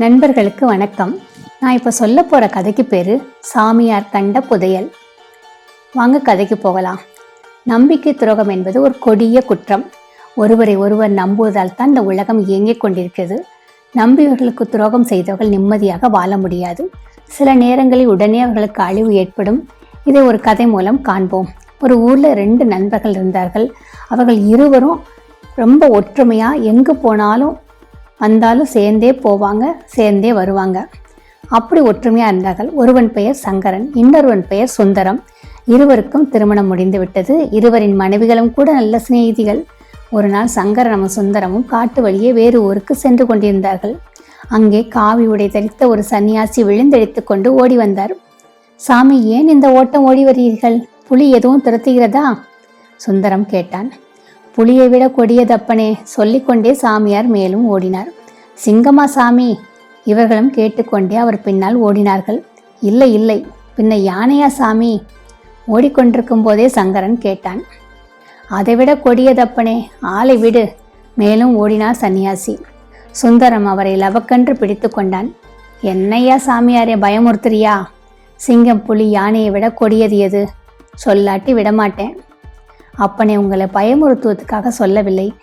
நண்பர்களுக்கு வணக்கம். நான் இப்போ சொல்ல போகிற கதைக்கு பேர் சாமியார் கண்ட புதையல். வாங்க கதைக்கு போகலாம். நம்பிக்கை துரோகம் என்பது ஒரு கொடிய குற்றம். ஒருவரை ஒருவர் நம்புவதால் தான் இந்த உலகம் இயங்கிக் கொண்டிருக்கிறது. நம்பியவர்களுக்கு துரோகம் செய்தவர்கள் நிம்மதியாக வாழ முடியாது. சில நேரங்களில் உடனே அவர்களுக்கு அழிவு ஏற்படும். இதை ஒரு கதை மூலம் காண்போம். ஒரு ஊரில் ரெண்டு நண்பர்கள் இருந்தார்கள். அவர்கள் இருவரும் ரொம்ப ஒற்றுமையாக எங்கே போனாலும் வந்தாலும் சேர்ந்தே போவாங்க சேர்ந்தே வருவாங்க. அப்படி ஒற்றுமையாக இருந்தார்கள். ஒருவன் பெயர் சங்கரன் இன்னொருவன் பெயர் சுந்தரம். இருவருக்கும் திருமணம் முடிந்து விட்டது. இருவரின் மனைவிகளும் கூட நல்ல சிநேகிதிகள். ஒரு நாள் சங்கரனும் சுந்தரமும் காட்டு வழியே வேறு ஊருக்கு சென்று கொண்டிருந்தார்கள். அங்கே காவி உடை தரித்த ஒரு சன்னியாசி விழுந்தெடுத்து கொண்டு ஓடி வந்தார். சாமி ஏன் இந்த ஓட்டம் ஓடி வருகிறீர்கள்? புலி எதுவும் துரத்துகிறதா? சுந்தரம் கேட்டான். புலியை விட கொடியதப்பனே சொல்லிக்கொண்டே சாமியார் மேலும் ஓடினார். சிங்கமா சாமி இவர்களும் கேட்டுக்கொண்டே அவர் பின்னால் ஓடினார்கள். இல்லை இல்லை பின்ன யானையா சாமி ஓடிக்கொண்டிருக்கும் போதே சங்கரன் கேட்டான். அதைவிட கொடியதப்பனே ஆளை விடு. மேலும் ஓடினார் சன்னியாசி. சுந்தரம் அவரை லவக்கன்று பிடித்து கொண்டான். என்னையா சாமியாரே பயமுறுத்துறியா? சிங்கம் புலி யானையை விட கொடியது எது? சொல்லாட்டி விடமாட்டேன். அப்பனே உங்களை பயமுறுத்துவதற்காக சொல்லவில்லை.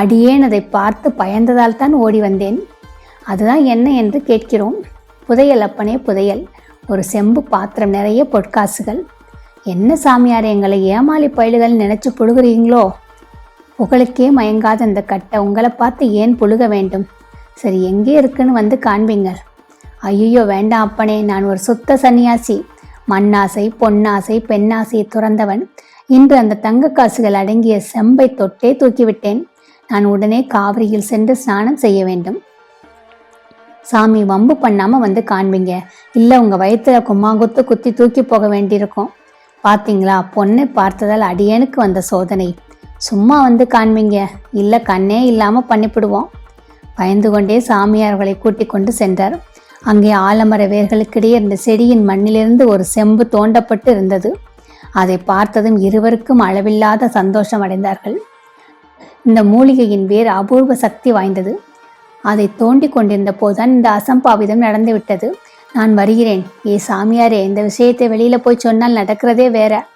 அடியேன் அதை பார்த்து பயந்ததால் தான் ஓடி வந்தேன். அதுதான் என்ன என்று கேட்கிறோம். புதையல் அப்பனே புதையல். ஒரு செம்பு பாத்திரம் நிறைய பொற்காசுகள். என்ன சாமியார் எங்களை ஏமாளி பயிலுகள் நினைச்சு புழுகுறீங்களோ? புகழுக்கே மயங்காத இந்த கட்டை உங்களை பார்த்து ஏன் புழுக வேண்டும்? சரி எங்கே இருக்குன்னு வந்து காண்பீங்கள். ஐயோ வேண்டாம் அப்பனே நான் ஒரு சுத்த சன்னியாசி. மண்ணாசை பொன்னாசை பெண்ணாசையை துறந்தவன். இன்று அந்த தங்க காசுகள் அடங்கிய செம்பை தொட்டே தூக்கிவிட்டேன். நான் உடனே காவிரியில் சென்று ஸ்நானம் செய்ய வேண்டும். சாமி வம்பு பண்ணாம வந்து காண்பீங்க. இல்ல உங்க வயித்துல கும்மாங்குத்து குத்தி தூக்கி போக வேண்டியிருக்கும். பாத்தீங்களா? பொண்ணை பார்த்ததால் அடியனுக்கு வந்த சோதனை. சும்மா வந்து காண்பீங்க. இல்ல கண்ணே இல்லாம பண்ணிவிடுவோம் பயந்து கொண்டே சாமியார்களை கூட்டிக் கொண்டு சென்றார். அங்கே ஆலமர வேர்களுக்கிடையே இருந்த செடியின் மண்ணிலிருந்து ஒரு செம்பு தோண்டப்பட்டு இருந்தது. அதை பார்த்ததும் இருவருக்கும் அளவில்லாத சந்தோஷம் அடைந்தார்கள். இந்த மூலிகையின் வேர் அபூர்வ சக்தி வாய்ந்தது. அதை தோண்டி கொண்டிருந்த போதுதான் இந்த அசம்பாவிதம் நடந்துவிட்டது. நான் வருகிறேன். ஏ சாமியாரே இந்த விஷயத்தை வெளியில் போய் சொன்னால் நடக்கிறதே வேற.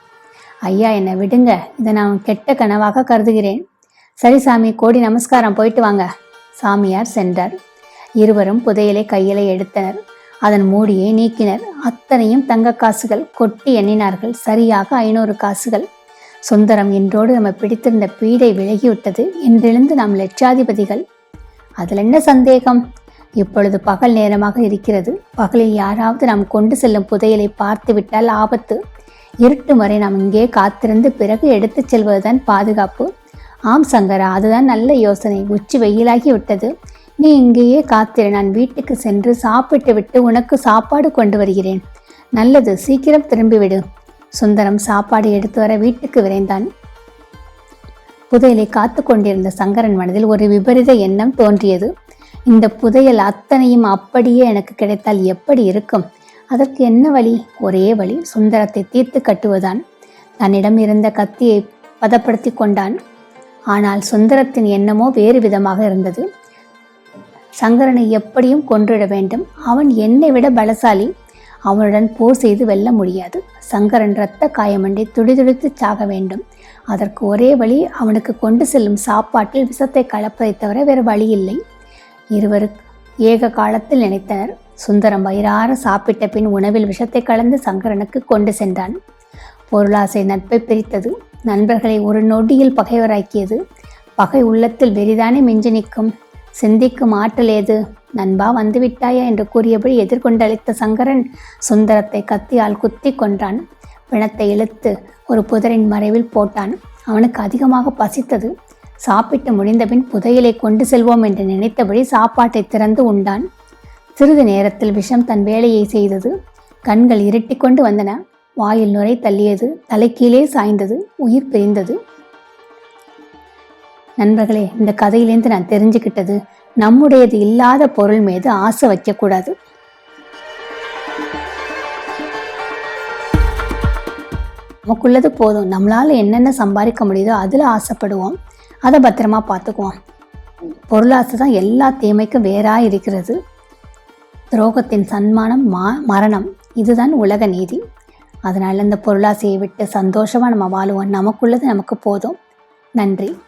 ஐயா என்னை விடுங்க. இதை நான் கெட்ட கனவாக கருதுகிறேன். சரி சாமி கோடி நமஸ்காரம். போயிட்டு வாங்க. சாமியார் சென்றார். இருவரும் புதையலை கையில எடுத்தனர். அதன் மூடியை நீக்கினர். அத்தனையும் தங்க காசுகள். கொட்டி எண்ணினார்கள். சரியாக ஐநூறு காசுகள். சுந்தரம் என்றோடு நம்ம பிடித்திருந்த பீடை விலகிவிட்டது என்றிருந்து நாம் லட்சாதிபதிகள். அதில் என்ன சந்தேகம்? இப்பொழுது பகல் நேரமாக இருக்கிறது. பகலில் யாராவது நாம் கொண்டு செல்லும் புதையலை பார்த்துவிட்டால் ஆபத்து. இருட்டு வரை நாம் இங்கே காத்திருந்து பிறகு எடுத்துச் செல்வதுதான் பாதுகாப்பு. ஆம் சங்கரா அதுதான் நல்ல யோசனை. உச்சி வெயிலாகி விட்டது நீ இங்கேயே காத்திரு. நான் வீட்டுக்கு சென்று சாப்பிட்டு விட்டு உனக்கு சாப்பாடு கொண்டு வருகிறேன். நல்லது சீக்கிரம் திரும்பிவிடு. சுந்தரம் சாப்பாடு எடுத்து வர வீட்டுக்கு விரைந்தான். புதையலை காத்து கொண்டிருந்த சங்கரன் மனதில் ஒரு விபரீத எண்ணம் தோன்றியது. இந்த புதையல் அத்தனையும் அப்படியே எனக்கு கிடைத்தால் எப்படி இருக்கும்? அதற்கு என்ன வழி? ஒரே வழி சுந்தரத்தை தீர்த்து கட்டுவதான் தன்னிடம் இருந்த கத்தியை பதப்படுத்தி கொண்டான். ஆனால் சுந்தரத்தின் எண்ணமோ வேறு விதமாக இருந்தது. சங்கரனை எப்படியும் கொன்றிட வேண்டும். அவன் என்னை விட பலசாலி. அவனுடன் போர் செய்து வெல்ல முடியாது. சங்கரன் இரத்த காயமண்டி துடிதுடித்து சாக வேண்டும். அதற்கு ஒரே வழி அவனுக்கு கொண்டு செல்லும் சாப்பாட்டில் விஷத்தை கலப்பதை தவிர வேறு வழி இல்லை. இருவருக்கு ஏக காலத்தில் நினைத்தனர். சுந்தரம் வயிறார சாப்பிட்ட பின் உணவில் விஷத்தை கலந்து சங்கரனுக்கு கொண்டு சென்றான். பொருளாசை நட்பை பிரித்தது. நண்பர்களை ஒரு நொடியில் பகைவராக்கியது. பகை உள்ளத்தில் வெறிதானே மிஞ்சி நிற்கும். சிந்திக்கும் ஆற்றல் ஏது? நண்பா வந்துவிட்டாயா? என்று கூறியபடி எதிர்கொண்டளித்த சங்கரன் சுந்தரத்தை கத்தியால் குத்தி கொன்றான். பிணத்தை இழுத்து ஒரு புதரின் மறைவில் போட்டான். அவனுக்கு அதிகமாக பசித்தது. சாப்பிட்டு முடிந்தபின் புதையலை கொண்டு செல்வோம் என்று நினைத்தபடி சாப்பாட்டை திறந்து உண்டான். சிறிது நேரத்தில் விஷம் தன் வேலையை செய்தது. கண்கள் இருட்டிக்கொண்டு வந்தன. வாயில் நுரை தள்ளியது. தலை கீழே சாய்ந்தது. உயிர் பிரிந்தது. நண்பர்களே இந்த கதையிலேருந்து நான் தெரிஞ்சுக்கிட்டது நம்முடையது இல்லாத பொருள் மீது ஆசை வைக்கக்கூடாது. நமக்குள்ளது போதும். நம்மளால் என்னென்ன சம்பாதிக்க முடியுதோ அதில் ஆசைப்படுவோம். அதை பத்திரமா பார்த்துக்குவோம். பொருளாசை தான் எல்லா தீமைக்கும் வேறாக இருக்கிறது. துரோகத்தின் சன்மானம் மா மரணம். இதுதான் உலக நீதி. அதனால் இந்த பொருளாசையை விட்டு சந்தோஷமாக நம்ம வாழுவோம். நமக்குள்ளது நமக்கு போதும். நன்றி.